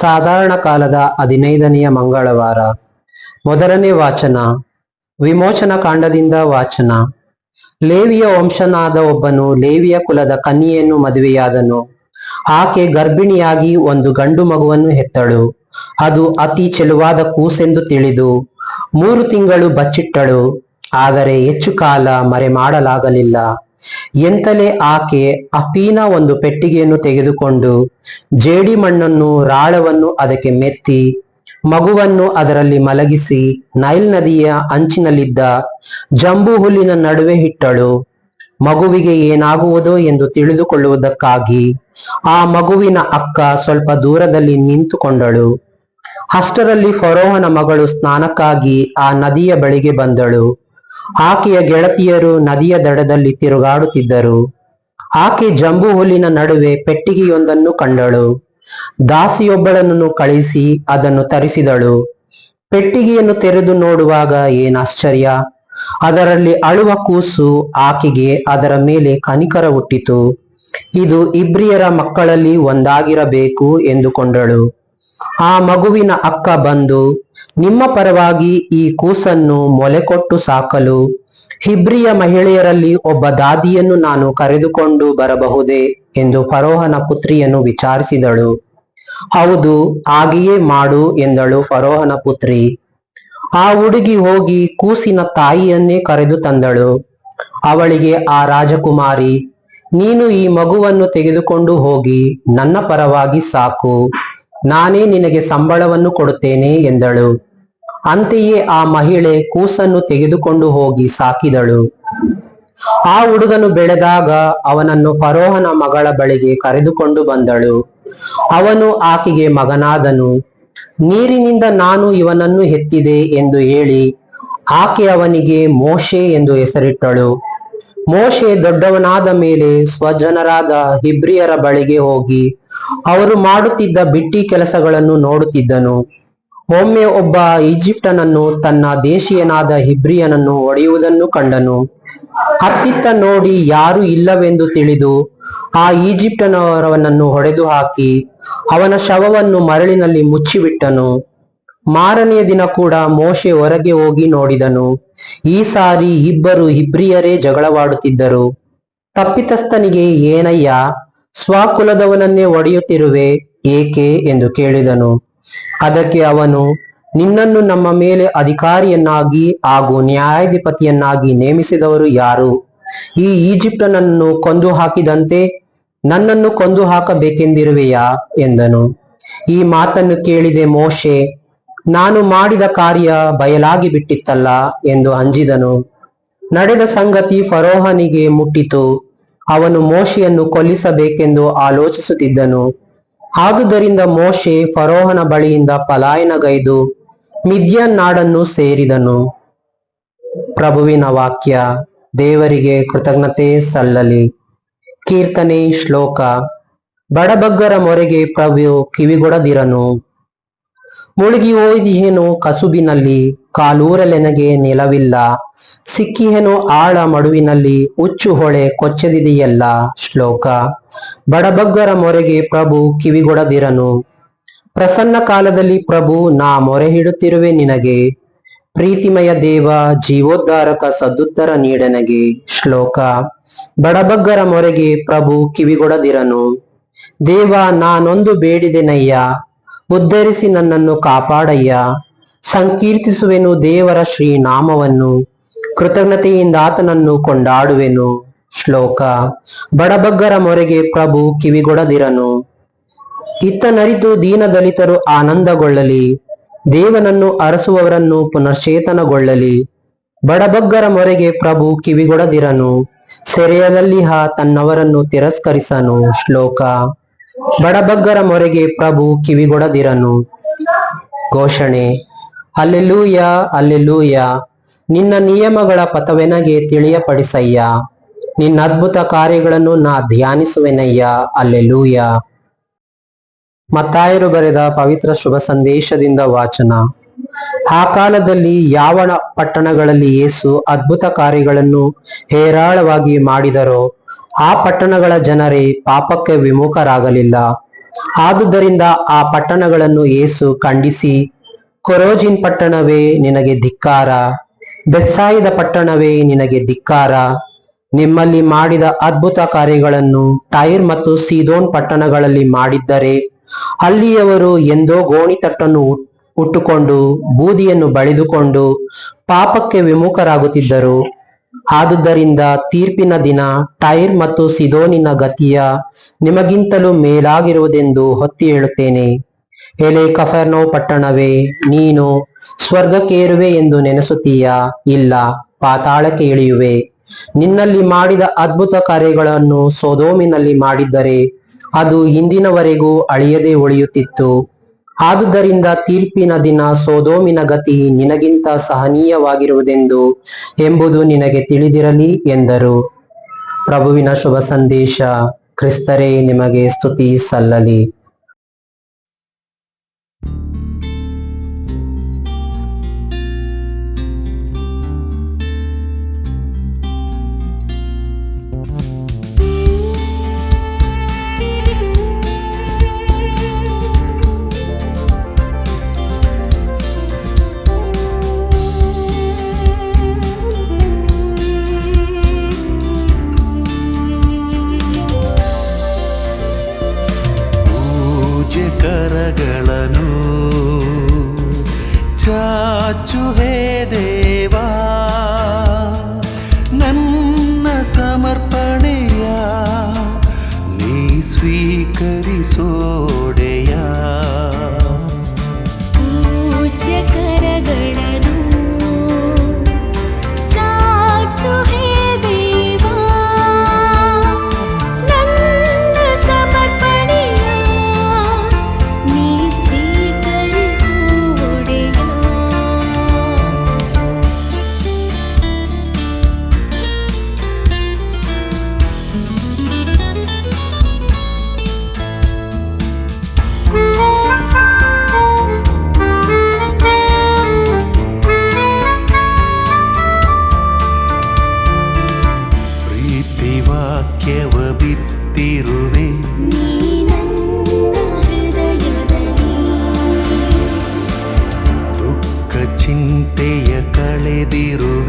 ಸಾಧಾರಣ ಕಾಲದ ಹದಿನೈದನೆಯ ಮಂಗಳವಾರ. ಮೊದಲನೇ ವಾಚನ, ವಿಮೋಚನ ಕಾಂಡದಿಂದ ವಾಚನ. ಲೇವಿಯ ವಂಶನಾದ ಒಬ್ಬನು ಲೇವಿಯ ಕುಲದ ಕನ್ಯೆಯನ್ನು ಮದುವೆಯಾದನು. ಆಕೆ ಗರ್ಭಿಣಿಯಾಗಿ ಒಂದು ಗಂಡು ಮಗುವನ್ನು ಹೆತ್ತಳು. ಅದು ಅತಿ ಚೆಲುವಾದ ಕೂಸೆಂದು ತಿಳಿದು ಮೂರು ತಿಂಗಳು ಬಚ್ಚಿಟ್ಟಳು. ಆದರೆ ಹೆಚ್ಚು ಕಾಲ ಮರೆ ಮಾಡಲಾಗಲಿಲ್ಲ ಎಂತಲೇ ಆಕೆ ಅಪೀನ ಒಂದು ಪೆಟ್ಟಿಗೆಯನ್ನು ತೆಗೆದುಕೊಂಡು ಜೇಡಿ ಮಣ್ಣನ್ನು ರಾಳವನ್ನು ಅದಕ್ಕೆ ಮೆತ್ತಿ, ಮಗುವನ್ನು ಅದರಲ್ಲಿ ಮಲಗಿಸಿ ನೈಲ್ ನದಿಯ ಅಂಚಿನಲ್ಲಿದ್ದ ಜಂಬು ಹುಲ್ಲಿನ ನಡುವೆ ಇಟ್ಟಳು. ಮಗುವಿಗೆ ಏನಾಗುವುದೋ ಎಂದು ತಿಳಿದುಕೊಳ್ಳುವುದಕ್ಕಾಗಿ ಆ ಮಗುವಿನ ಅಕ್ಕ ಸ್ವಲ್ಪ ದೂರದಲ್ಲಿ ನಿಂತುಕೊಂಡಳು. ಅಷ್ಟರಲ್ಲಿ ಫರೋಹನ ಮಗಳು ಸ್ನಾನಕ್ಕಾಗಿ ಆ ನದಿಯ ಬಳಿಗೆ ಬಂದಳು. ಆಕೆಯ ಗೆಳತಿಯರು ನದಿಯ ದಡದಲ್ಲಿ ತಿರುಗಾಡುತ್ತಿದ್ದರು. ಆಕೆ ಜಂಬು ಹುಲ್ಲಿನ ನಡುವೆ ಪೆಟ್ಟಿಗೆಯೊಂದನ್ನು ಕಂಡಳು. ದಾಸಿಯೊಬ್ಬಳನ್ನು ಕಳಿಸಿ ಅದನ್ನು ತರಿಸಿದಳು. ಪೆಟ್ಟಿಗೆಯನ್ನು ತೆರೆದು ನೋಡುವಾಗ ಏನಾಶ್ಚರ್ಯ. ಅದರಲ್ಲಿ ಅಳುವ ಕೂಸು ಆಕೆಗೆ ಅದರ ಮೇಲೆ ಕನಿಕರ ಹುಟ್ಟಿತು. ಇದು ಇಬ್ರಿಯರ ಮಕ್ಕಳಲ್ಲಿ ಒಂದಾಗಿರಬೇಕು ಎಂದುಕೊಂಡಳು. ಆ ಮಗುವಿನ ಅಕ್ಕ ಬಂದು, ನಿಮ್ಮ ಪರವಾಗಿ ಈ ಕೂಸನ್ನು ಮೊಲೆ ಕೊಟ್ಟು ಸಾಕಲು ಹಿಬ್ರಿಯ ಮಹಿಳೆಯರಲ್ಲಿ ಒಬ್ಬ ದಾದಿಯನ್ನು ನಾನು ಕರೆದುಕೊಂಡು ಬರಬಹುದೇ? ಎಂದು ಫರೋಹನ ಪುತ್ರಿಯನ್ನು ವಿಚಾರಿಸಿದಳು. ಹೌದು, ಹಾಗೆಯೇ ಮಾಡು ಎಂದಳು ಫರೋಹನ ಪುತ್ರಿ. ಆ ಹುಡುಗಿ ಹೋಗಿ ಕೂಸಿನ ತಾಯಿಯನ್ನೇ ಕರೆದು ತಂದಳು. ಅವಳಿಗೆ, ಆ ರಾಜಕುಮಾರಿ, ನೀನು ಈ ಮಗುವನ್ನು ತೆಗೆದುಕೊಂಡು ಹೋಗಿ ನನ್ನ ಪರವಾಗಿ ಸಾಕು. ನಾನೇ ನಿನಗೆ ಸಂಬಳವನ್ನು ಕೊಡುತ್ತೇನೆ ಎಂದಳು. ಅಂತೆಯೇ ಆ ಮಹಿಳೆ ಕೂಸನ್ನು ತೆಗೆದುಕೊಂಡು ಹೋಗಿ ಸಾಕಿದಳು. ಆ ಹುಡುಗನು ಬೆಳೆದಾಗ ಅವನನ್ನು ಫರೋಹನ ಮಗಳ ಬಳಿಗೆ ಕರೆದುಕೊಂಡು ಬಂದಳು. ಅವನು ಆಕೆಗೆ ಮಗನಾದನು. ನೀರಿನಿಂದ ನಾನು ಇವನನ್ನು ಹೆತ್ತಿದೆ ಎಂದು ಹೇಳಿ ಆಕೆ ಅವನಿಗೆ ಮೋಶೆ ಎಂದು ಹೆಸರಿಟ್ಟಳು. ಮೋಶೆ ದೊಡ್ಡವನಾದ ಮೇಲೆ ಸ್ವಜನರಾದ ಹಿಬ್ರಿಯರ ಬಳಿಗೆ ಹೋಗಿ ಅವರು ಮಾಡುತ್ತಿದ್ದ ಬಿಟ್ಟಿ ಕೆಲಸಗಳನ್ನು ನೋಡುತ್ತಿದ್ದನು. ಒಮ್ಮೆ ಒಬ್ಬ ಈಜಿಪ್ಟನನ್ನು ತನ್ನ ದೇಶೀಯನಾದ ಹಿಬ್ರಿಯನನ್ನು ಒಡೆಯುವುದನ್ನು ಕಂಡನು. ಹತ್ತಿತ್ತ ನೋಡಿ ಯಾರು ಇಲ್ಲವೆಂದು ತಿಳಿದು ಆ ಈಜಿಪ್ಟನವರವನನ್ನು ಹೊಡೆದು ಹಾಕಿ ಅವನ ಶವವನ್ನು ಮರಳಿನಲ್ಲಿ ಮುಚ್ಚಿಬಿಟ್ಟನು. ಮಾರನೆಯ ದಿನ ಕೂಡ ಮೋಶೆ ಹೊರಗೆ ಹೋಗಿ ನೋಡಿದನು. ಈ ಸಾರಿ ಇಬ್ಬರು ಇಬ್ರಿಯರೇ ಜಗಳವಾಡುತ್ತಿದ್ದರು. ತಪ್ಪಿತಸ್ಥನಿಗೆ, ಏನಯ್ಯ, ಸ್ವಕುಲದವನನ್ನೇ ಒಡೆಯುತ್ತಿರುವೆ ಏಕೆ? ಎಂದು ಕೇಳಿದನು. ಅದಕ್ಕೆ ಅವನು, ನಿನ್ನನ್ನು ನಮ್ಮ ಮೇಲೆ ಅಧಿಕಾರಿಯನ್ನಾಗಿ ಹಾಗೂ ನ್ಯಾಯಾಧಿಪತಿಯನ್ನಾಗಿ ನೇಮಿಸಿದವರು ಯಾರು? ಈ ಈಜಿಪ್ಟನನ್ನು ಕೊಂದು ಹಾಕಿದಂತೆ ನನ್ನನ್ನು ಕೊಂದು ಹಾಕಬೇಕೆಂದಿರುವೆಯಾ ಎಂದನು. ಈ ಮಾತನ್ನು ಕೇಳಿದೆ ಮೋಶೆ ನಾನು ಮಾಡಿದ ಕಾರ್ಯ ಬಯಲಾಗಿ ಬಿಟ್ಟಿತ್ತಲ್ಲ ಎಂದು ಅಂಜಿದನು. ನಡೆದ ಸಂಗತಿ ಫರೋಹನಿಗೆ ಮುಟ್ಟಿತು. ಅವನು ಮೋಶೆಯನ್ನು ಕೊಲ್ಲಿಸಬೇಕೆಂದು ಆಲೋಚಿಸುತ್ತಿದ್ದನು. ಆದುದರಿಂದ ಮೋಶೆ ಫರೋಹನ ಬಳಿಯಿಂದ ಪಲಾಯನಗೈದು ಮಿದ್ಯನ್ ನಾಡನ್ನು ಸೇರಿದನು. ಪ್ರಭುವಿನ ವಾಕ್ಯ, ದೇವರಿಗೆ ಕೃತಜ್ಞತೆ ಸಲ್ಲಲಿ. ಕೀರ್ತನೆ ಶ್ಲೋಕ, ಬಡಬಗ್ಗರ ಮೊರೆಗೆ ಪ್ರಭು ಕಿವಿಗೊಡದಿರನು. ಮುಳುಗಿ ಹೋಯ್ದಿಹೇನು ಕಸುಬಿನಲ್ಲಿ, ಕಾಲೂರಲೆನಗೆ ನೆಲವಿಲ್ಲ. ಸಿಕ್ಕಿಹೆನು ಆಳ ಮಡುವಿನಲ್ಲಿ ಹುಚ್ಚು ಹೊಳೆ ಕೊಚ್ಚದಿದೆಯಲ್ಲ ಶ್ಲೋಕ. ಬಡಬಗ್ಗರ ಮೊರೆಗೆ ಪ್ರಭು ಕಿವಿಗೊಡದಿರನು. ಪ್ರಸನ್ನ ಕಾಲದಲ್ಲಿ ಪ್ರಭು, ನಾ ಮೊರೆ ಹಿಡುತ್ತಿರುವೆ ನಿನಗೆ. ಪ್ರೀತಿಮಯ ದೇವ, ಜೀವೋದ್ಧಾರಕ ಸದುತ್ತರ ನೀಡನಗೆ ಶ್ಲೋಕ. ಬಡಬಗ್ಗರ ಮೊರೆಗೆ ಪ್ರಭು ಕಿವಿಗೊಡದಿರನು. ದೇವ, ನಾನೊಂದು ಬೇಡಿದೆನಯ್ಯ. ಉದ್ಧರಿಸಿ ನನ್ನನ್ನು ಕಾಪಾಡಯ್ಯ. ಸಂಕೀರ್ತಿಸುವೆನು ದೇವರ ಶ್ರೀನಾಮವನ್ನು. ಕೃತಜ್ಞತೆಯಿಂದ ಆತನನ್ನು ಕೊಂಡಾಡುವೆನು. ಶ್ಲೋಕ. ಬಡಬಗ್ಗರ ಮೊರೆಗೆ ಪ್ರಭು ಕಿವಿಗೊಡದಿರನು. ಇತ್ತನರಿತು ದೀನದಲಿತರು ಆನಂದಗೊಳ್ಳಲಿ. ದೇವನನ್ನು ಅರಸುವವರನ್ನು ಪುನಶ್ಚೇತನಗೊಳ್ಳಲಿ. ಬಡಬಗ್ಗರ ಮೊರೆಗೆ ಪ್ರಭು ಕಿವಿಗೊಡದಿರನು. ಸೆರೆಯದಲ್ಲಿಹ ತನ್ನವರನ್ನು ತಿರಸ್ಕರಿಸನು. ಶ್ಲೋಕ. ಬಡಬಗ್ಗರ ಮೊರೆಗೆ ಪ್ರಭು ಕಿವಿಗೊಡದಿರನು. ಘೋಷಣೆ ಅಲ್ಲೆಲ್ಲೂಯ ಅಲ್ಲೆಲ್ಲೂಯ ನಿನ್ನ ನಿಯಮಗಳ ಪಥವೆನಗೆ ತಿಳಿಯಪಡಿಸಯ್ಯ. ನಿನ್ನ ಅದ್ಭುತ ಕಾರ್ಯಗಳನ್ನು ನಾ ಧ್ಯಾನಿಸುವೆನಯ್ಯ. ಅಲ್ಲೆಲ್ಲೂಯ ಮತ್ತಾಯರು ಬರೆದ ಪವಿತ್ರ ಶುಭ ಸಂದೇಶದಿಂದ ವಾಚನ. ಆ ಕಾಲದಲ್ಲಿ ಯಾವ ಪಟ್ಟಣಗಳಲ್ಲಿ ಯೇಸು ಅದ್ಭುತ ಕಾರ್ಯಗಳನ್ನು ಹೇರಾಳವಾಗಿ ಮಾಡಿದರೋ ಆ ಪಟ್ಟಣಗಳ ಜನರೇ ಪಾಪಕ್ಕೆ ವಿಮುಖರಾಗಲಿಲ್ಲ. ಆದುದರಿಂದ ಆ ಪಟ್ಟಣಗಳನ್ನು ಯೇಸು ಖಂಡಿಸಿ, ಕೊರೋಜಿನ್ ಪಟ್ಟಣವೇ ನಿನಗೆ ಧಿಕ್ಕಾರ, ಬೆತ್ಸಾಯದ ಪಟ್ಟಣವೇ ನಿನಗೆ ಧಿಕ್ಕಾರ. ನಿಮ್ಮಲ್ಲಿ ಮಾಡಿದ ಅದ್ಭುತ ಕಾರ್ಯಗಳನ್ನು ಟೈರ್ ಮತ್ತು ಸೀದೋನ್ ಪಟ್ಟಣಗಳಲ್ಲಿ ಮಾಡಿದ್ದರೆ, ಅಲ್ಲಿಯವರು ಎಂದೋ ಗೋಣಿತಟ್ಟನ್ನು ತಟ್ಟನ್ನು ಉಟ್ಟುಕೊಂಡು ಬೂದಿಯನ್ನು ಬಳಿದುಕೊಂಡು ಪಾಪಕ್ಕೆ ವಿಮುಖರಾಗುತ್ತಿದ್ದರು. ಆದುದರಿಂದ ತೀರ್ಪಿನ ದಿನ ಟೈರ್ ಮತ್ತು ಸಿದೋನಿನ ಗತಿಯ ನಿಮಗಿಂತಲೂ ಮೇಲಾಗಿರುವುದೆಂದು ಹೊತ್ತಿ ಹೇಳುತ್ತೇನೆ. ಎಲೆ ಕಫರ್ನೋ ಪಟ್ಟಣವೇ, ನೀನು ಸ್ವರ್ಗಕ್ಕೇರುವೆ ಎಂದು ನೆನೆಸುತ್ತೀಯಾ? ಇಲ್ಲ, ಪಾತಾಳಕ್ಕೆ ಇಳಿಯುವೆ. ನಿನ್ನಲ್ಲಿ ಮಾಡಿದ ಅದ್ಭುತ ಕಾರ್ಯಗಳನ್ನು ಸೋದೋಮಿನಲ್ಲಿ ಮಾಡಿದ್ದರೆ ಅದು ಹಿಂದಿನವರೆಗೂ ಅಳಿಯದೆ ಉಳಿಯುತ್ತಿತ್ತು. ಆದುದರಿಂದ ತೀರ್ಪಿನ ದಿನ ಸೋದೋಮಿನ ಗತಿ ನಿನಗಿಂತ ಸಹನೀಯವಾಗಿರುವುದೆಂದು ಎಂಬುದು ನಿನಗೆ ತಿಳಿದಿರಲಿ ಎಂದರು. ಪ್ರಭುವಿನ ಶುಭ ಸಂದೇಶ, ಕ್ರಿಸ್ತರೇ, ನಿಮಗೆ ಸ್ತುತಿ ಸಲ್ಲಲಿ. ಕರಗಳನ್ನು ಚಾಚು ಹೇ ದೇವಾ ನನ್ನ ಸಮರ್ಪಣೆಯ ನೀ ಸ್ವೀಕರಿಸೋಡೆಯ നെതിരു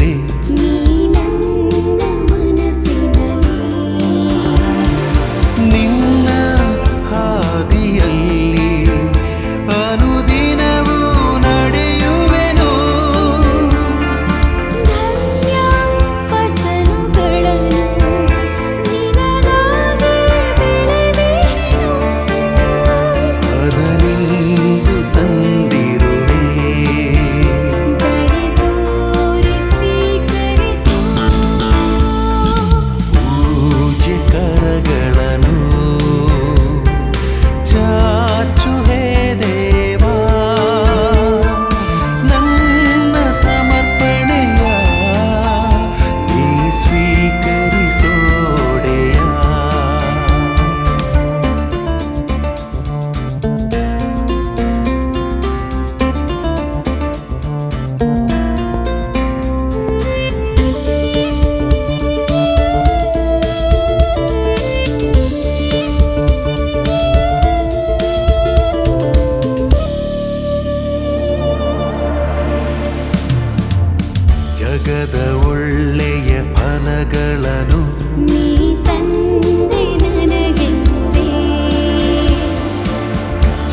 ಜಗದ ಒಳ್ಳೆಯ ಫಲಗಳನ್ನು ನೀ ತಂದೆ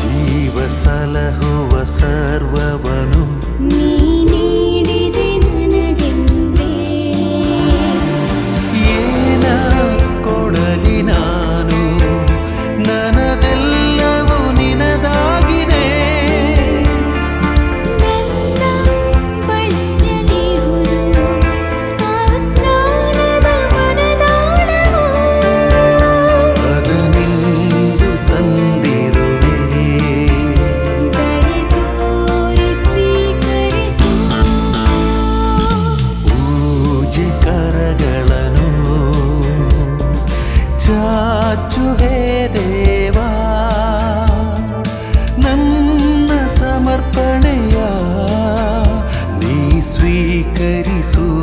ಜೀವ ಸಲಹುವ ಸರ್ವವನು Jesus.